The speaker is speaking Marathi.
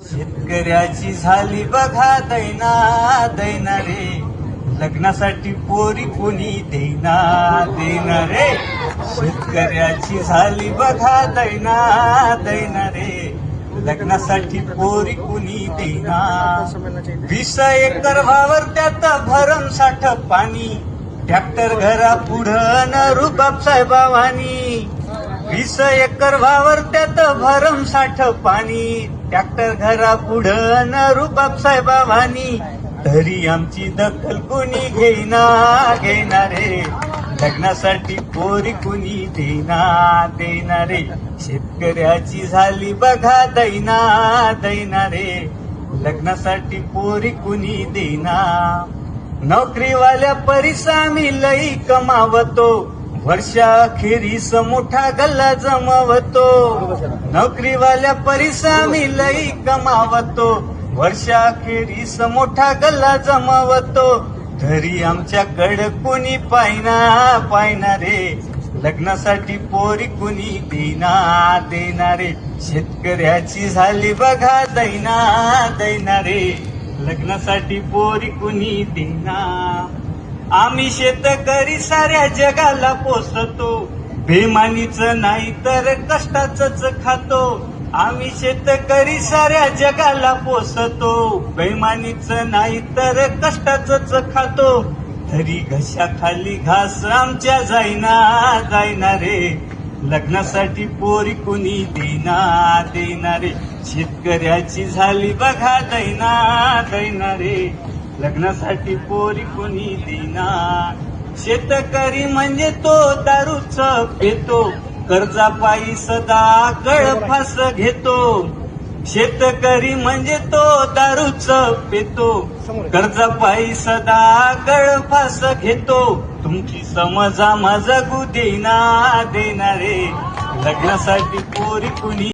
शेतकऱ्याची झाली बघा दैना दैना रे. लग्नासाठी पोरी कोणी देना देना रे. शेतकऱ्याची झाली बघा दैना दैना रे. लग्नासाठी पोरी कोणी देना वीस एकर वावर त्यात भरम साठ पाणी. ट्रॅक्टर घरा पुढं न रुबाब साहेबावानी. वीस एकर वावर त्यात भरम साठ पाणी. ट्रॅक्टर घरा पुढं न रुबाब साहेबावानी तरी आमची दखल कोणी घेईना घेणार? रे लग्नासाठी पोरी कोणी देना देणार? रे शेतकऱ्याची झाली बघा दैना दैना रे लग्नासाठी पोरी कुणी देना नोकरीवाल्या परिसामी लई कमावतो. वर्षाखेरीस मोठा गल्ला जमावतो. नोकरीवाल्या परिसामी लई कमावतो. वर्षाखेरीस मोठा गल्ला जमावतो. घरी आमच्याकडे कोणी पायना पायना रे. लग्नासाठी पोरी कुणी देना देणारे शेतकऱ्याची झाली बघा दैना दैना रे. लग्नासाठी पोरी कुणी देना आम्ही शेतकरी साऱ्या जगाला पोसतो. बेमानीच नाही तर कष्टाच खातो. आम्ही शेतकरी साऱ्या जगाला पोसतो. बेमानीच नाही तर कष्टाच खातो. तरी घशाखाली घास आमच्या जाईना जाईना रे. लग्नासाठी पोरी कुणी देना देणारे शेतकऱ्याची झाली बघा दैना दैना रे. लग्नासाठी पोरी कुणी देना शेतकरी म्हणजे तो दारूच पेतो. कर्जापायी सदा गळफास घेतो. शेतकरी म्हणजे तो दारूच पेतो. कर्जापायी सदा गळफास घेतो. तुमची समजा माझा देना देणारे. लग्नासाठी पोरी कुणी